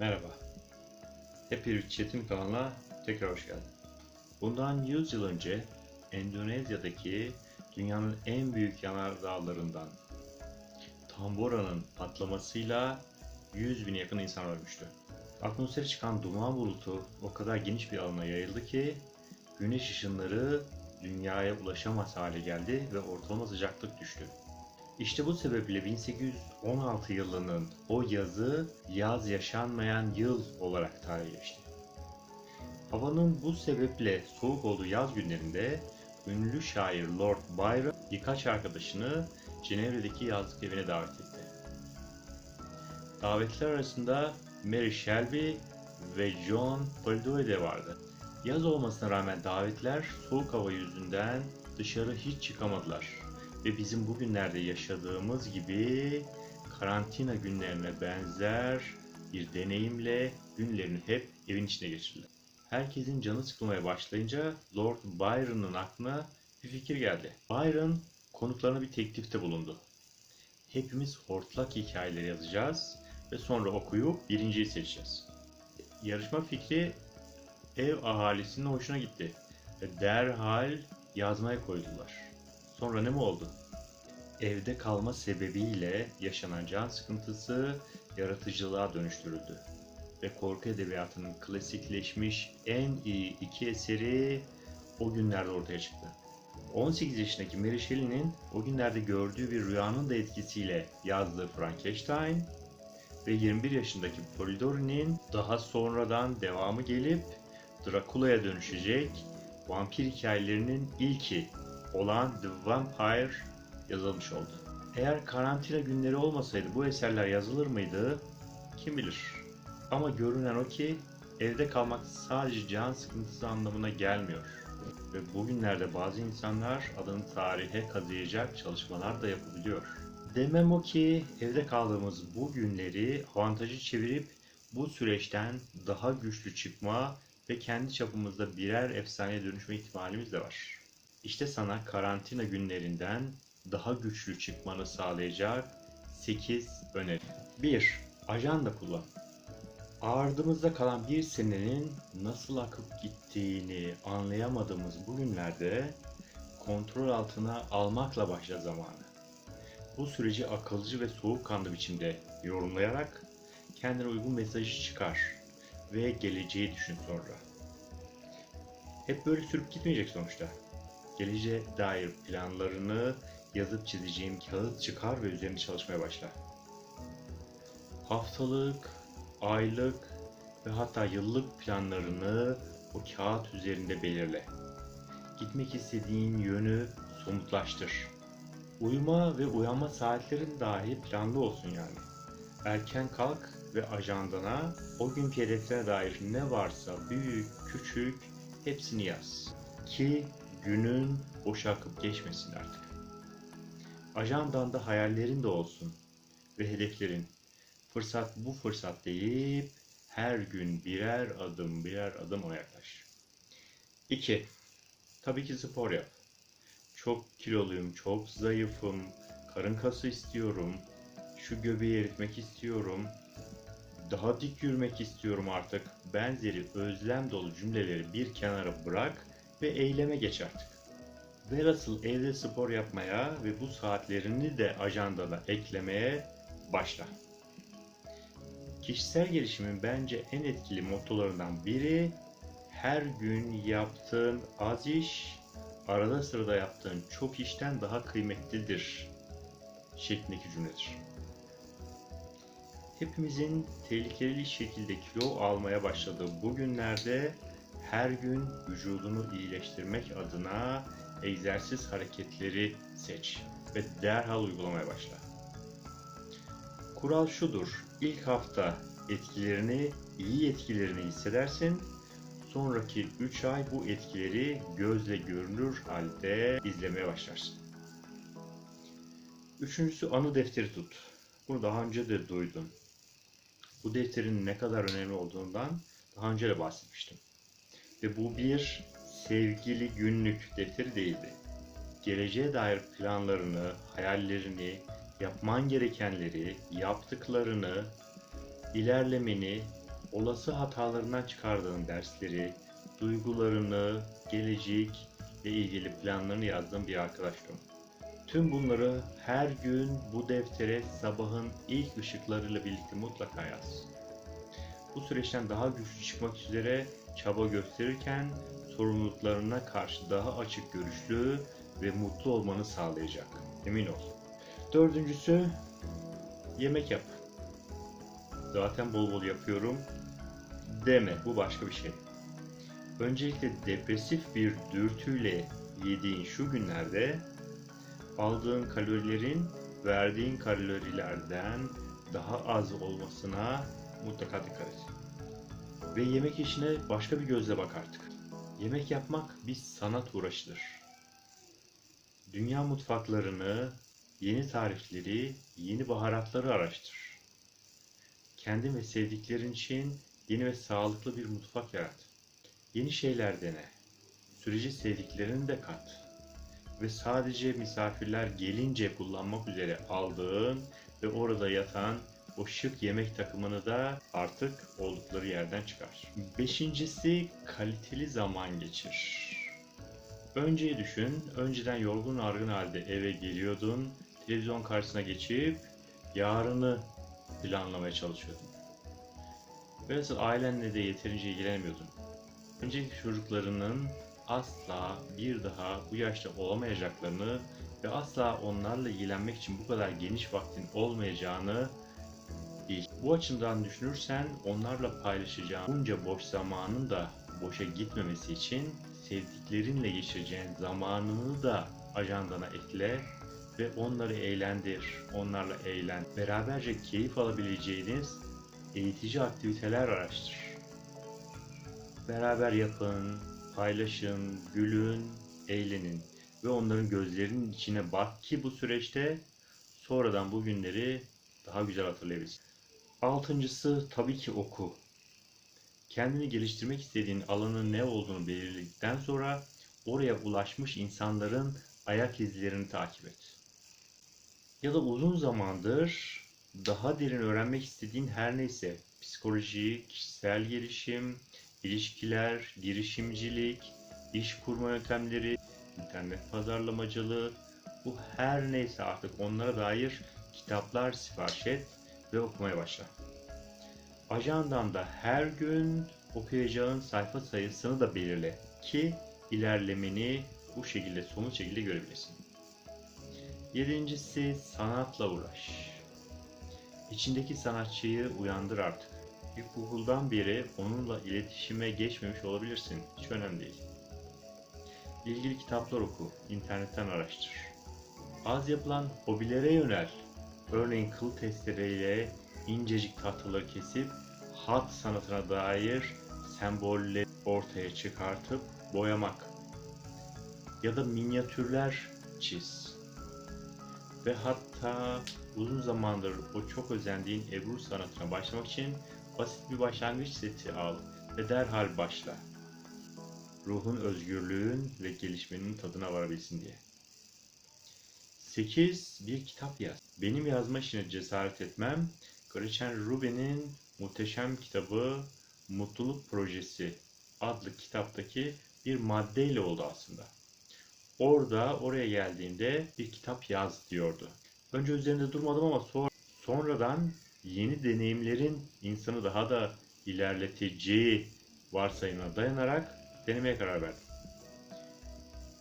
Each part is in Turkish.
Merhaba. Happy Chat'in kanalına tekrar hoş geldin. Bundan 100 yıl önce Endonezya'daki dünyanın en büyük yanardağlarından Tambora'nın patlamasıyla 100 bin yakın insan ölmüştü. Atmosfere çıkan duman bulutu o kadar geniş bir alana yayıldı ki güneş ışınları dünyaya ulaşamaz hale geldi ve ortalama sıcaklık düştü. İşte bu sebeple 1816 yılının o yazı yaz yaşanmayan yıl olarak tarihleşti. Havanın bu sebeple soğuk olduğu yaz günlerinde ünlü şair Lord Byron birkaç arkadaşını Cenevre'deki yazlık evine davet etti. Davetler arasında Mary Shelby ve John Polidori de vardı. Yaz olmasına rağmen davetler soğuk hava yüzünden dışarı hiç çıkamadılar ve bizim bugünlerde yaşadığımız gibi karantina günlerine benzer bir deneyimle günlerini hep evin içinde geçirdiler. Herkesin canı sıkılmaya başlayınca Lord Byron'ın aklına bir fikir geldi. Byron konuklarına bir teklifte bulundu. Hepimiz hortlak hikayeleri yazacağız ve sonra okuyup birinciyi seçeceğiz. Yarışma fikri ev ahalisinin hoşuna gitti ve derhal yazmaya koydular. Sonra ne mi oldu? Evde kalma sebebiyle yaşanan can sıkıntısı yaratıcılığa dönüştürüldü. Ve korku edebiyatının klasikleşmiş en iyi iki eseri o günlerde ortaya çıktı. 18 yaşındaki Mary Shelley'nin o günlerde gördüğü bir rüyanın da etkisiyle yazdığı Frankenstein ve 21 yaşındaki Polidori'nin daha sonradan devamı gelip Dracula'ya dönüşecek vampir hikayelerinin ilki olan The Vampire yazılmış oldu. Eğer karantina günleri olmasaydı bu eserler yazılır mıydı? Kim bilir. Ama görünen o ki evde kalmak sadece can sıkıntısı anlamına gelmiyor. Ve bugünlerde bazı insanlar adını tarihe kazıyacak çalışmalar da yapabiliyor. Demem o ki evde kaldığımız bu günleri avantajı çevirip bu süreçten daha güçlü çıkma ve kendi çapımızda birer efsaneye dönüşme ihtimalimiz de var. İşte sana karantina günlerinden daha güçlü çıkmanı sağlayacak 8 öneri. 1. Ajanda kullan. Ardımızda kalan bir senenin nasıl akıp gittiğini anlayamadığımız bu günlerde kontrol altına almakla başla zamanı. Bu süreci akılcı ve soğukkanlı biçimde yorumlayarak kendine uygun mesajı çıkar ve geleceği düşün sonra. Hep böyle sürüp gitmeyecek sonuçta. Geleceğe dair planlarını yazıp çizeceğim kağıt çıkar ve üzerinde çalışmaya başla. Haftalık, aylık ve hatta yıllık planlarını o kağıt üzerinde belirle. Gitmek istediğin yönü somutlaştır. Uyuma ve uyanma saatlerin dahi planlı olsun yani. Erken kalk ve ajandana o günkü hedeflere dair ne varsa büyük, küçük hepsini yaz. Ki günün boş akıp geçmesin artık. Ajandanda hayallerin de olsun ve hedeflerin. Fırsat bu fırsat deyip her gün birer adım birer adım ona yaklaş. 2. Tabii ki spor yap. Çok kiloluyum, çok zayıfım, karın kası istiyorum, şu göbeği eritmek istiyorum, daha dik yürümek istiyorum artık. Benzeri özlem dolu cümleleri bir kenara bırak ve eyleme geç artık. Velhasıl evde spor yapmaya ve bu saatlerini de ajandana eklemeye başla. Kişisel gelişimin bence en etkili mottolarından biri her gün yaptığın az iş, arada sırada yaptığın çok işten daha kıymetlidir şeklindeki cümledir. Hepimizin tehlikeli şekilde kilo almaya başladığı bu günlerde her gün vücudunu iyileştirmek adına egzersiz hareketleri seç ve derhal uygulamaya başla. Kural şudur. İlk hafta etkilerini, iyi etkilerini hissedersin. Sonraki 3 ay bu etkileri gözle görünür halde izlemeye başlarsın. Üçüncüsü anı defteri tut. Bunu daha önce de duydun. Bu defterin ne kadar önemli olduğundan daha önce de bahsetmiştim. Ve bu bir sevgili günlük defteri değildi. Geleceğe dair planlarını, hayallerini, yapman gerekenleri, yaptıklarını, ilerlemeni olası hatalarından çıkardığın dersleri, duygularını, gelecek ve ilgili planlarını yazdığın bir arkadaştım. Tüm bunları her gün bu deftere sabahın ilk ışıklarıyla birlikte mutlaka yaz. Bu süreçten daha güçlü çıkmak üzere çaba gösterirken sorumluluklarına karşı daha açık görüşlü ve mutlu olmanı sağlayacak. Emin ol. Dördüncüsü yemek yap. Zaten bol bol yapıyorum deme. Bu başka bir şey. Öncelikle depresif bir dürtüyle yediğin şu günlerde aldığın kalorilerin verdiğin kalorilerden daha az olmasına mutlaka dikkat et. Ve yemek işine başka bir gözle bak artık. Yemek yapmak bir sanat uğraşıdır. Dünya mutfaklarını, yeni tarifleri, yeni baharatları araştır. Kendin ve sevdiklerin için yeni ve sağlıklı bir mutfak yarat. Yeni şeyler dene. Süreci sevdiklerini de kat. Ve sadece misafirler gelince kullanmak üzere aldığın ve orada yatan o şık yemek takımını da artık oldukları yerden çıkar. Beşincisi kaliteli zaman geçir. Önceyi düşün, önceden yorgun argın halde eve geliyordun, televizyon karşısına geçip yarını planlamaya çalışıyordun. Velhasıl ailenle de yeterince ilgilenemiyordun. Önceki çocuklarının asla bir daha bu yaşta olamayacaklarını ve asla onlarla ilgilenmek için bu kadar geniş vaktin olmayacağını bil. Bu açıdan düşünürsen onlarla paylaşacağın bunca boş zamanın da boşa gitmemesi için sevdiklerinle geçireceğin zamanını da ajandana ekle ve onları eğlendir, onlarla eğlen. Beraberce keyif alabileceğiniz eğitici aktiviteler araştır. Beraber yapın, paylaşın, gülün, eğlenin ve onların gözlerinin içine bak ki bu süreçte sonradan bu günleri daha güzel hatırlayabilirsin. Altıncısı tabii ki oku. Kendini geliştirmek istediğin alanın ne olduğunu belirledikten sonra oraya ulaşmış insanların ayak izlerini takip et. Ya da uzun zamandır daha derin öğrenmek istediğin her neyse psikoloji, kişisel gelişim, ilişkiler, girişimcilik, iş kurma yöntemleri, internet pazarlamacılığı bu her neyse artık onlara dair kitaplar sipariş et ve okumaya başla. Ajandanda her gün okuyacağın sayfa sayısını da belirle ki ilerlemeni bu şekilde somut şekilde görebilirsin. Yedincisi sanatla uğraş. İçindeki sanatçıyı uyandır artık. İlkokuldan beri onunla iletişime geçmemiş olabilirsin. Hiç önemli değil. İlgili kitaplar oku, internetten araştır. Az yapılan hobilere yönel. Örneğin kıl testereyle incecik tahtaları kesip hat sanatına dair sembolleri ortaya çıkartıp boyamak. Ya da minyatürler çiz. Ve hatta uzun zamandır o çok özendiğin Ebru sanatına başlamak için basit bir başlangıç seti al ve derhal başla. Ruhun özgürlüğün ve gelişmenin tadına varabilsin diye. 8. Bir kitap yaz. Benim yazma işine cesaret etmem, Gretchen Rubin'in muhteşem kitabı Mutluluk Projesi adlı kitaptaki bir maddeyle oldu aslında. Orada oraya geldiğinde bir kitap yaz diyordu. Önce üzerinde durmadım ama sonra, sonradan yeni deneyimlerin insanı daha da ilerleteceği varsayımına dayanarak denemeye karar verdim.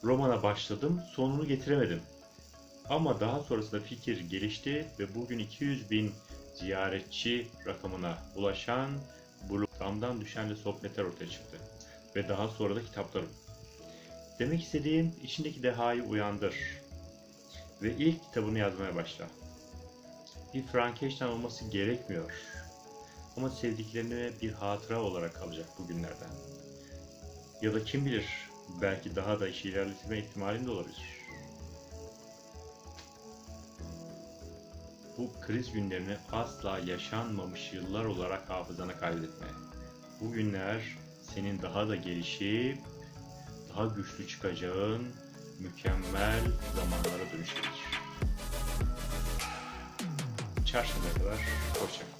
Romana başladım, sonunu getiremedim. Ama daha sonrasında fikir gelişti ve bugün 200 bin ziyaretçi rakamına ulaşan blogdan düşen de sohbetler ortaya çıktı. Ve daha sonra da kitaplarım. Demek istediğim içindeki dehayı uyandır. Ve ilk kitabını yazmaya başla. Bir Frankenstein olması gerekmiyor. Ama sevdiklerine bir hatıra olarak kalacak bugünlerden. Ya da kim bilir belki daha da işi ilerletme ihtimalin de olabilir. Bu kriz günlerini asla yaşanmamış yıllar olarak hafızana kaydetme. Bu günler senin daha da gelişip daha güçlü çıkacağın mükemmel zamanlara dönüşebilir. Çarşamba kadar hoşçakal.